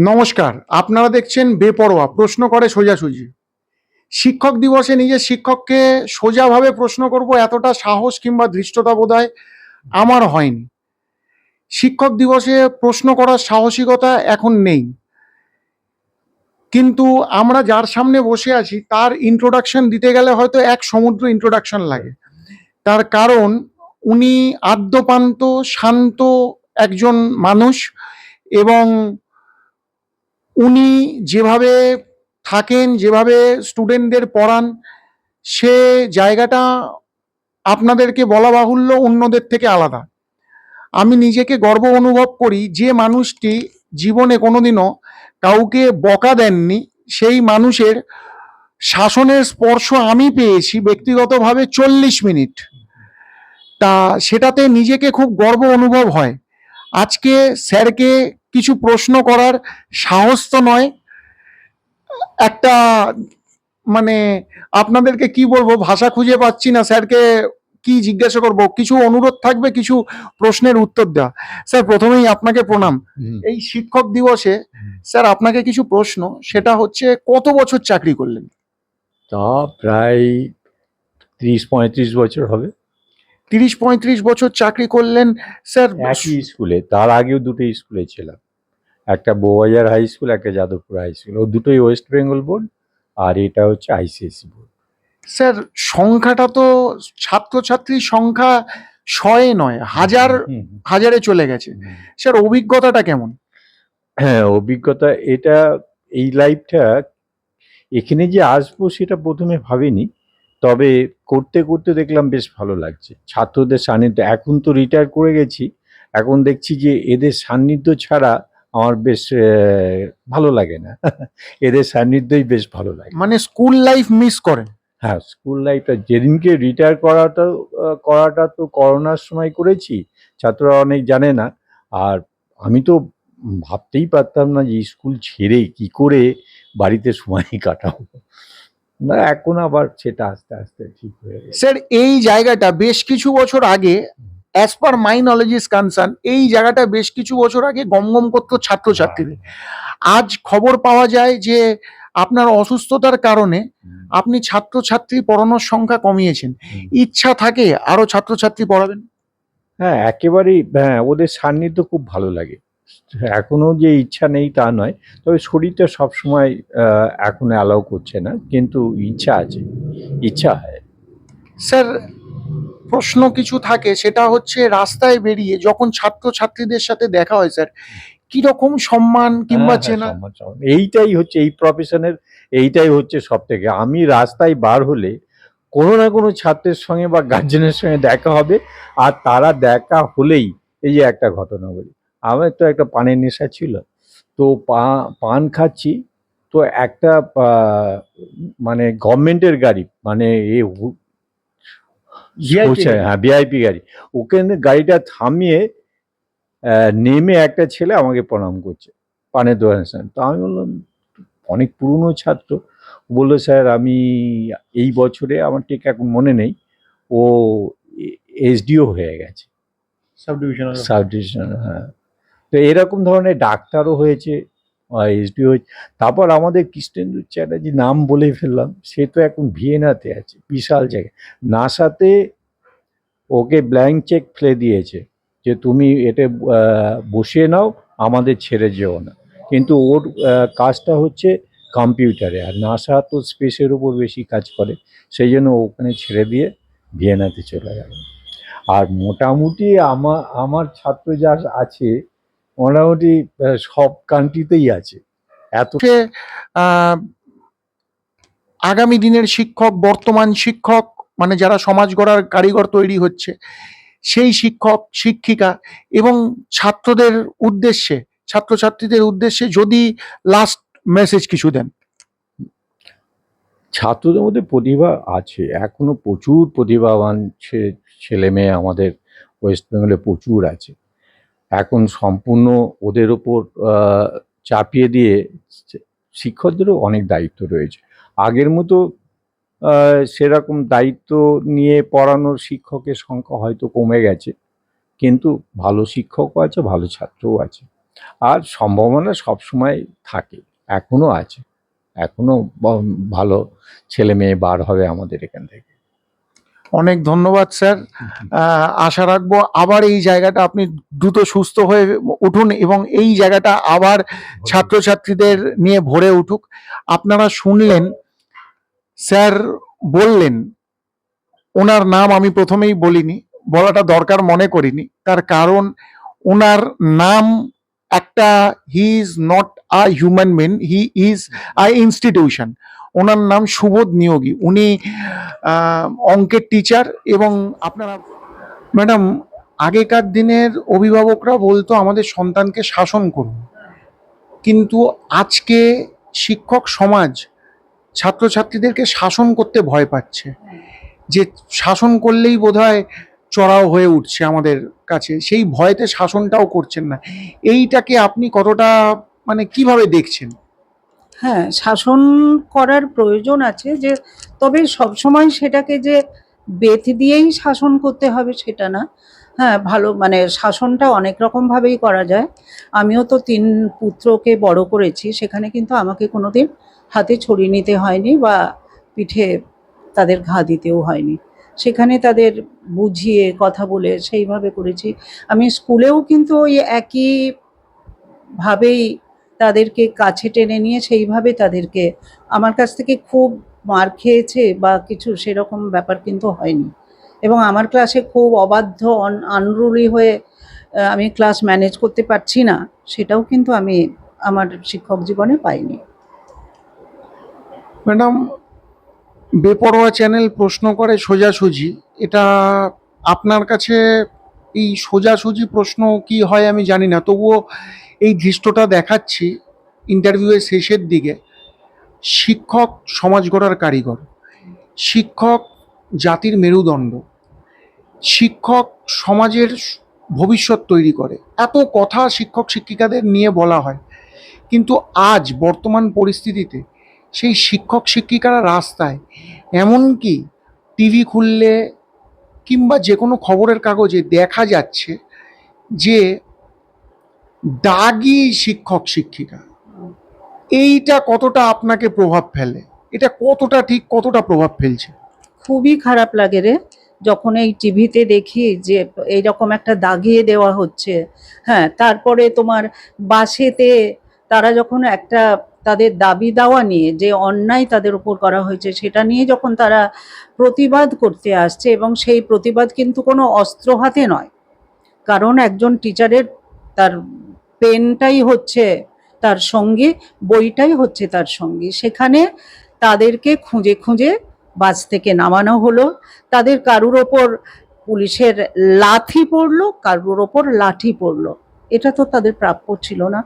নমস্কার, আপনারা দেখছেন বেপরোয়া, প্রশ্ন করে সোজাসুজি। শিক্ষক দিবসে নিজের শিক্ষককে সোজাভাবে প্রশ্ন করব এতটা সাহস কিংবা ধৃষ্টতা বোধ আমার হয়নি। শিক্ষক দিবসে প্রশ্ন করার সাহসিকতা এখন নেই। কিন্তু আমরা যার সামনে বসে আছি, তার ইন্ট্রোডাকশন দিতে গেলে হয়তো এক সমুদ্র ইন্ট্রোডাকশন লাগে। তার কারণ, উনি আদ্যপান্ত, শান্ত একজন মানুষ এবং উনি যেভাবে থাকেন, যেভাবে স্টুডেন্টদের পড়ান, সে জায়গাটা আপনাদেরকে বলা বাহুল্য অন্যদের থেকে আলাদা। আমি নিজেকে গর্ব অনুভব করি যে মানুষটি জীবনে কোনোদিনও কাউকে বকা দেননি। সেই মানুষের শাসনের স্পর্শ আমি পেয়েছি ব্যক্তিগতভাবে চল্লিশ মিনিট। তা সেটাতে নিজেকে খুব গর্ব অনুভব হয়। আজকে স্যারকে কিছু প্রশ্ন করার সাহস তো নয়। একটা মানে আপনাদেরকে কি বলব ভাষা খুঁজে পাচ্ছি না। স্যারকে কি জিজ্ঞাসা করব? কিছু অনুরোধ থাকবে কিছু প্রশ্নের উত্তর দেওয়া। স্যার প্রথমেই আপনাকে প্রণাম। এই শিক্ষক দিবসে স্যার আপনাকে কিছু প্রশ্ন। সেটা হচ্ছে কত বছর চাকরি করলেন? তা প্রায় ত্রিশ পঁয়ত্রিশ বছর হবে। তিরিশ পঁয়ত্রিশ বছর চাকরি করলেন স্যার। একই স্কুলে তার আগেও দুটো স্কুলে ছিলাম। একটা বউবাজার হাই স্কুল একটা যাদবপুর হাই স্কুল। ও দুটোই ওয়েস্ট বেঙ্গল বোর্ড আর এটা হচ্ছে আইসিএসসি বোর্ড। স্যার সংখ্যাটা তো ছাত্রছাত্রীর সংখ্যা শয়ে নয় হাজার হাজারে চলে গেছে। স্যার অভিজ্ঞতাটা কেমন? হ্যাঁ অভিজ্ঞতা এটা এই লাইফটা এখানে যে আসব সেটা প্রথমে ভাবিনি। তবে করতে করতে দেখলাম বেশ ভালো লাগছে। ছাত্রদের সান্নিধ্য এখন তো রিটায়ার করে গেছি এখন দেখছি যে এদের সান্নিধ্য ছাড়া আমার বেশ ভালো লাগে না। এদের সান্নিধ্যই বেশ ভালো লাগে। মানে স্কুল লাইফ মিস করেন? হ্যাঁ স্কুল লাইফটা যেদিনকে রিটায়ার করাটা করাটা তো করোনার সময় করেছি ছাত্ররা অনেক জানে না। আর আমি তো ভাবতেই পারতাম না যে স্কুল ছেড়ে কি করে বাড়িতে সময় কাটাবো। না এখন আবার সেটা আস্তে আস্তে ঠিক হয়ে গেছে। স্যার এই জায়গাটা বেশ কিছু বছর আগে as per my knowledge is concern এই জায়গাটা বেশ কিছু বছর আগে গমগম করতো ছাত্রছাত্রীদের। আজ খবর পাওয়া যায় যে আপনার অসুস্থতার কারণে আপনি ছাত্রছাত্রী পড়ানোর সংখ্যা কমিয়েছেন। ইচ্ছা থাকে আরও ছাত্রছাত্রী পড়াবেন? হ্যাঁ একেবারেই হ্যাঁ ওদের সান্নিধ্য খুব ভালো লাগে। এখনও যে ইচ্ছা নেই তা নয় তবে শরীরটা সবসময় আহ, এখন অ্যালাউ করছে না কিন্তু ইচ্ছা আছে ইচ্ছা হয়। স্যার প্রশ্ন কিছু থাকে সেটা হচ্ছে রাস্তায় বেরিয়ে যখন ছাত্রছাত্রীদের সাথে দেখা হয় স্যার কীরকম সম্মান কিংবা হ্যাঁ, হ্যাঁ, চেনা। এইটাই হচ্ছে এই প্রফেশনের এইটাই হচ্ছে সব থেকে আমি রাস্তায় বার হলে কোনো না কোনো ছাত্রের সঙ্গে বা গার্জেনের সঙ্গে দেখা হবে আর তারা দেখা হলেই এই যে একটা ঘটনা বলি। আমার তো একটা পানের নেশা ছিল। তো পা পান খাচ্ছি তো একটা মানে গভর্নমেন্টের গাড়ি মানে এ হ্যাঁ ভিআইপি গাড়ি। ওখানে গাড়িটা থামিয়ে নেমে একটা ছেলে আমাকে প্রণাম করছে পানের দোকানের সামনে। তো আমি বললাম অনেক পুরনো ছাত্র। বলল স্যার আমি এই বছরে আমার ঠিক এখন মনে নেই। ও এসডিও হয়ে গেছে। সাব ডিভিশনাল সাব ডিভিশনাল হ্যাঁ। তো এরকম ধরনের ডাক্তারও হয়েছে এসডিও হয়েছে। তারপর আমাদের কৃষ্ণেন্দু চ্যাটার্জি নাম বলে ফেললাম, সে তো এখন ভিয়েনাতে আছে, বিশাল জায়গায়। নাসাতে ওকে ব্ল্যাঙ্ক চেক ফেলে দিয়েছে যে তুমি এটা বসিয়ে নাও, আমাদের ছেড়ে যেও না। কিন্তু ওর কাজটা হচ্ছে কম্পিউটারে, আর নাসা তো স্পেসের উপর বেশি কাজ করে, সেই জন্য ওখানে ছেড়ে দিয়ে ভিয়েনাতে চলে গেল। আর মোটামুটি আমার আমার ছাত্র যা আছে মোটামুটি সব কান্ট্রিতেই আছে। এত আগামী দিনের শিক্ষক বর্তমান শিক্ষক মানে যারা সমাজ গড়ার কারিগর তৈরি হচ্ছে সেই শিক্ষক শিক্ষিকা এবং ছাত্রদের উদ্দেশ্যে ছাত্রছাত্রীদের উদ্দেশ্যে যদি লাস্ট মেসেজ কিছু দেন। ছাত্রদের মধ্যে প্রতিভা আছে। এখনও প্রচুর প্রতিভাবান ছেলে মেয়ে আমাদের ওয়েস্ট বেঙ্গলে প্রচুর আছে। এখন সম্পূর্ণ ওদের ওপর চাপিয়ে দিয়ে শিক্ষকদেরও অনেক দায়িত্ব রয়েছে। আগের মতো সেরকম দায়িত্ব নিয়ে পড়ানোর শিক্ষকের সংখ্যা হয়তো কমে গেছে, কিন্তু ভালো শিক্ষকও আছে, ভালো ছাত্রও আছে। আর সম্ভাবনা সবসময় থাকে, এখনও আছে। এখনও ব- ভালো ছেলে মেয়ে বার হবে আমাদের এখান থেকে। অনেক ধন্যবাদ, স্যার। আশা রাখব আবার এই জায়গাটা আপনি দ্রুত সুস্থ হয়ে উঠুন এবং এই জায়গাটা আবার ছাত্রছাত্রীদের নিয়ে ভরে উঠুক। আপনারা শুনলেন, স্যার বললেন, ওনার নাম আমি প্রথমেই বলিনি, বলাটা দরকার মনে করিনি, তার কারণ ওনার নাম একটা he is not a human being he is a institution ওনার নাম সুবোধ নিয়োগী। উনি অঙ্কের টিচার এবং আপনারা ম্যাডাম আগেকার দিনের অভিভাবকরা বলতো আমাদের সন্তানকে শাসন করুন। কিন্তু আজকে শিক্ষক সমাজ ছাত্রছাত্রীদেরকে শাসন করতে ভয় পাচ্ছে। যে শাসন করলেই বোধহয় চড়াও হয়ে উঠছে আমাদের কাছে। সেই ভয়তে শাসনটাও করছেন না। এইটাকে আপনি কতটা মানে কীভাবে দেখছেন? হ্যাঁ শাসন করার প্রয়োজন আছে যে, তবে সবসময় সেটাকে যে বেত দিয়েই শাসন করতে হবে সেটা না। হ্যাঁ ভালো মানে শাসনটা অনেক রকমভাবেই করা যায়। আমিও তো তিন পুত্রকে বড় করেছি, সেখানে কিন্তু আমাকে কোনোদিন হাতে ছড়ি নিতে হয়নি বা পিঠে তাদের ঘা দিতেও হয়নি। সেখানে তাদের বুঝিয়ে কথা বলে সেইভাবে করেছি। আমি স্কুলেও কিন্তু ওই একই ভাবেই তাদেরকে কাছে টেনে নিয়ে সেইভাবে তাদেরকে আমার কাছ থেকে খুব মার খেয়েছে বা কিছু সেরকম ব্যাপার কিন্তু হয়নি। এবং আমার ক্লাসে খুব অবাধ্য, অন আনরুলি হয়ে আমি ক্লাস ম্যানেজ করতে পারছি না, সেটাও কিন্তু আমি আমার শিক্ষক জীবনে পাইনি। ম্যাডাম, বেপরোয়া চ্যানেল প্রশ্ন করে সোজাসুজি, এটা আপনার কাছে এই সোজাসুজি প্রশ্ন কি হয় আমি জানি না, তবুও এই দৃষ্টটা দেখাচ্ছি ইন্টারভিউয়ের শেষের দিকে। শিক্ষক সমাজ গড়ার কারিগর। শিক্ষক জাতির মেরুদণ্ড। শিক্ষক সমাজের ভবিষ্যৎ তৈরি করে। এত কথা শিক্ষক শিক্ষিকাদের নিয়ে বলা হয়। কিন্তু আজ বর্তমান পরিস্থিতিতে সেই শিক্ষক শিক্ষিকারা রাস্তায় এমনকি টিভি খুললে কিংবা যে কোনো খবরের কাগজে দেখা যাচ্ছে যে দাগি শিক্ষক, শিক্ষিকা। এইটা কতটা আপনাকে প্রভাব ফেলে? এটা কতটা ঠিক, কতটা প্রভাব ফেলছে? খুবই খারাপ লাগে রে। যখন এই টিভিতে দেখি যে এইরকম একটা দাগিয়ে দেওয়া হচ্ছে হ্যাঁ তারপরে তোমার বাসেতে তারা যখন একটা তাদের দাবি দাওয়া নিয়ে যে অন্যায় তাদের উপর করা হয়েছে, সেটা নিয়ে যখন তারা প্রতিবাদ করতে আসছে এবং সেই প্রতিবাদ কিন্তু কোনো অস্ত্র হাতে নয়। কারণ একজন টিচারের তার পেনটাই হচ্ছে তার সঙ্গী, বইটাই হচ্ছে তার সঙ্গী। সেখানে তাদেরকে খুঁজে খুঁজে বাস থেকে নামানো হলো। তাদের কারুর ওপর পুলিশের লাথি পড়ল, কারুর ওপর লাঠি পড়ল। এটা তো তাদের প্রাপ্য ছিল না।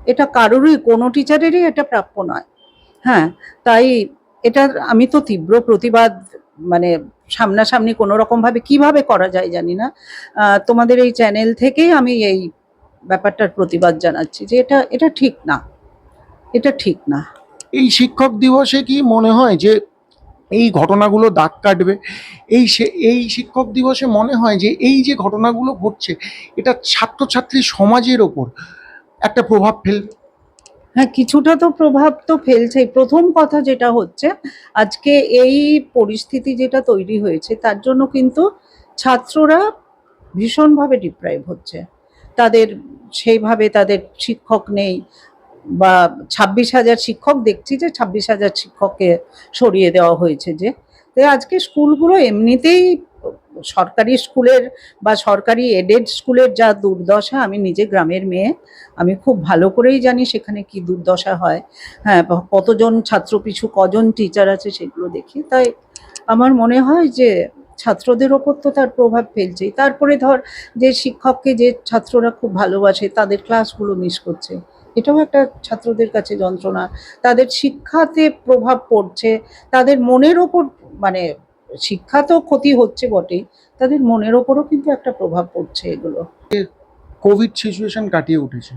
এটা কারোরই, কোনো টিচারেরই এটা প্রাপ্য নয়। হ্যাঁ তাই এটার আমি তো তীব্র প্রতিবাদ মানে সামনাসামনি কোনো রকমভাবে কীভাবে করা যায় জানি না। তোমাদের এই চ্যানেল থেকেই আমি এই ব্যাপারটার প্রতিবাদ জানাচ্ছি যে এটা এটা ঠিক না। এটা ঠিক না। এই শিক্ষক দিবসে কি মনে হয় যে এই ঘটনাগুলো দাগ কাটবে? এই সে এই শিক্ষক দিবসে মনে হয় যে এই যে ঘটনাগুলো ঘটছে এটা ছাত্রছাত্রী সমাজের ওপর একটা প্রভাব ফেলবে হ্যাঁ কিছুটা তো প্রভাব তো ফেলছেই। প্রথম কথা যেটা হচ্ছে আজকে এই পরিস্থিতি যেটা তৈরি হয়েছে তার জন্য কিন্তু ছাত্ররা ভীষণভাবে ডিপ্রাইভ হচ্ছে। তাদের সেইভাবে তাদের শিক্ষক নেই। বা ছাব্বিশ হাজার শিক্ষক দেখছি যে ছাব্বিশ হাজার শিক্ষককে সরিয়ে দেওয়া হয়েছে যে। আজকে স্কুলগুলো এমনিতেই সরকারি স্কুলের বা সরকারি এডেড স্কুলের যা দুর্দশা, আমি নিজে গ্রামের মেয়ে, আমি খুব ভালো করেই জানি সেখানে কি দুর্দশা হয়। হ্যাঁ কতজন ছাত্র পিছু কজন টিচার আছে সেগুলো দেখি। তাই আমার মনে হয় যে ছাত্রদের ওপর তো তার প্রভাব ফেলছেই। তারপরে ধর, যে শিক্ষককে যে ছাত্ররা খুব ভালোবাসে, তাদের ক্লাসগুলো মিস করছে। এটাও একটা ছাত্রদের কাছে যন্ত্রণা। তাদের শিক্ষাতে প্রভাব পড়ছে, তাদের মনের ওপর মানে শিক্ষা তো ক্ষতি হচ্ছে বটেই, তাদের মনের ওপরও কিন্তু একটা প্রভাব পড়ছে এগুলো। কোভিড সিচুয়েশন কাটিয়ে উঠেছে।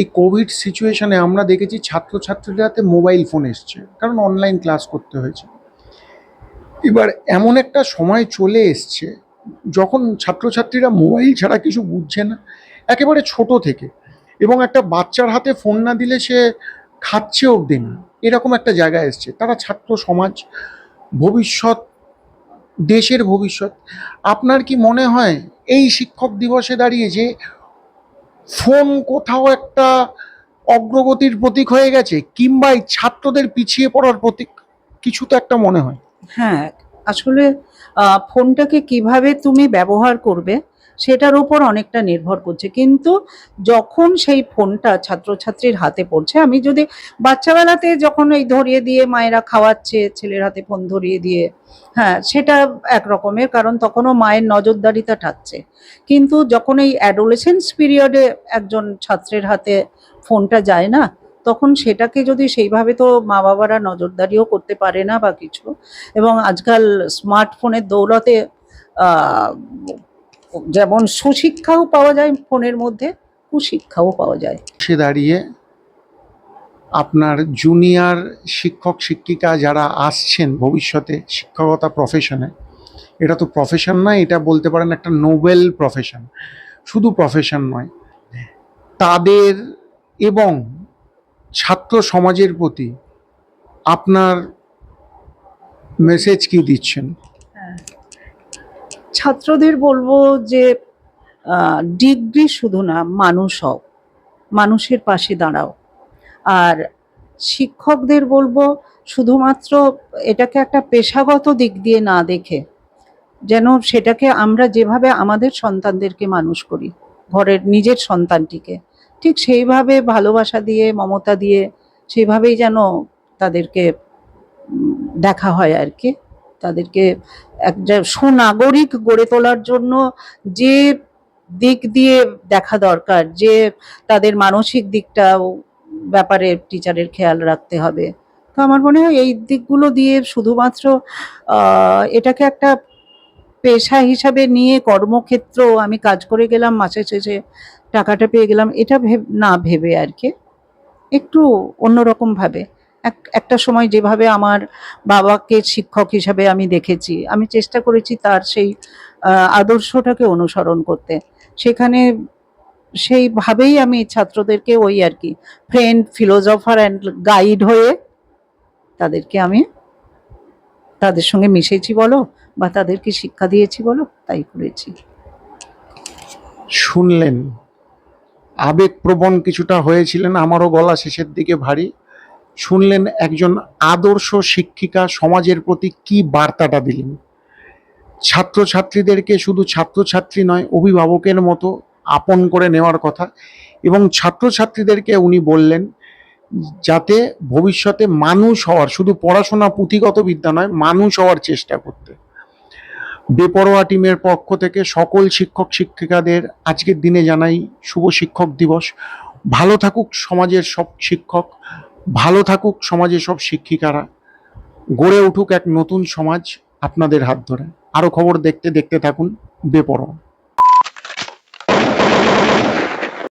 এই কোভিড সিচুয়েশনে আমরা দেখেছি ছাত্রছাত্রীদের হাতে মোবাইল ফোন এসছে, কারণ অনলাইন ক্লাস করতে হয়েছে। এবার এমন একটা সময় চলে এসছে, যখন ছাত্রছাত্রীরা মোবাইল ছাড়া কিছু বুঝছে না, একেবারে ছোট থেকে, এবং একটা বাচ্চার হাতে ফোন না দিলে সে খাচ্ছে অবধি না। এরকম একটা জায়গায় এসছে। তারা ছাত্র সমাজ, ভবিষ্যৎ, দেশের ভবিষ্যৎ, আপনার কি মনে হয় এই শিক্ষক দিবসে দাঁড়িয়ে যে ফোন কোথাও একটা অগ্রগতির প্রতীক হয়ে গেছে, কিংবা ছাত্রদের পিছিয়ে পড়ার প্রতীক, কিছু তো একটা মনে হয়? হ্যাঁ আসলে ফোনটাকে কীভাবে তুমি ব্যবহার করবে সেটার উপর অনেকটা নির্ভর করছে। কিন্তু যখন সেই ফোনটা ছাত্রছাত্রীর হাতে পড়ছে, আমি যদি বাচ্চাবেলাতে যখন এই ধরিয়ে দিয়ে মায়েরা খাওয়াচ্ছে, ছেলের হাতে ফোন ধরিয়ে দিয়ে হ্যাঁ সেটা এক রকমের, কারণ তখনও মায়ের নজরদারিটা থাকছে কিন্তু যখন এই অ্যাডোলেসেন্স পিরিয়ডে একজন ছাত্রের হাতে ফোনটা যায় না তখন সেটাকে যদি সেইভাবে তো মা বাবারা নজরদারিও করতে পারে না বা কিছু, এবং আজকাল স্মার্টফোনের দৌলতে যেমন সুশিক্ষাও পাওয়া যায় ফোনের মধ্যে, কুশিক্ষাও পাওয়া যায়। সে দাঁড়িয়ে আপনার জুনিয়র শিক্ষক, শিক্ষিকা যারা আসছেন ভবিষ্যতে, শিক্ষকতা প্রফেশনে এটা তো প্রফেশন নয় এটা বলতে পারেন একটা নোবেল প্রফেশন শুধু প্রফেশন নয়, তাদের এবং ছাত্র সমাজের প্রতি আপনার মেসেজ কি দিচ্ছেন? ছাত্রদের বলব যে ডিগ্রি শুধু না, মানুষ হও, মানুষের পাশে দাঁড়াও। আর শিক্ষকদের বলব শুধুমাত্র এটাকে একটা পেশাগত দিক দিয়ে না দেখে, যেন সেটাকে আমরা যেভাবে আমাদের সন্তানদেরকে মানুষ করি, ঘরের নিজের সন্তানটিকে। ঠিক সেইভাবে ভালোবাসা দিয়ে, মমতা দিয়ে সেইভাবেই যেন তাদেরকে দেখা হয় আর কি। তাদেরকে একটা সুনাগরিক গড়ে তোলার জন্য যে দিক দিয়ে দেখা দরকার, যে তাদের মানসিক দিকটা ব্যাপারে টিচারের খেয়াল রাখতে হবে। তো আমার মনে হয় এই দিকগুলো দিয়ে শুধুমাত্র এটাকে একটা পেশা হিসাবে নিয়ে কর্মক্ষেত্র আমি কাজ করে গেলাম মাসে শেষে। টাকাটা পেয়ে গেলাম, এটা না ভেবে আর কি। একটু অন্যরকম ভাবে এক, একটা সময় যেভাবে আমার বাবাকে শিক্ষক হিসাবে আমি দেখেছি, আমি চেষ্টা করেছি তার সেই আদর্শটাকে অনুসরণ করতে। সেখানে সেইভাবেই আমি ছাত্রদেরকে ওই আর কি ফ্রেন্ড ফিলোজফার অ্যান্ড গাইড হয়ে তাদেরকে আমি, তাদের সঙ্গে মিশেছি বলো বা তাদেরকে শিক্ষা দিয়েছি বলো, তাই করেছি। শুনলেন। আবেগপ্রবণ কিছুটা হয়েছিলেন, আমারও গলা শেষের দিকে ভারী। শুনলেন একজন আদর্শ শিক্ষিকা সমাজের প্রতি কি বার্তাটা দিলেন। ছাত্রছাত্রীদেরকে শুধু ছাত্রছাত্রী নয়, অভিভাবকের মতো আপন করে নেওয়ার কথা এবং ছাত্রছাত্রীদেরকে উনি বললেন, যাতে ভবিষ্যতে মানুষ হওয়ার, শুধু পড়াশোনা পুঁথিগত বিদ্যা নয়, মানুষ হওয়ার চেষ্টা করতে। বেপরোয়া টিমের পক্ষ থেকে সকল শিক্ষক শিক্ষিকাদের আজকের দিনে জানাই শুভ শিক্ষক দিবস। ভালো থাকুক সমাজের সব শিক্ষক, ভালো থাকুক সমাজের সব শিক্ষিকারা। গড়ে উঠুক এক নতুন সমাজ আপনাদের হাত ধরে। আরও খবর দেখতে দেখতে থাকুন বেপরোয়া।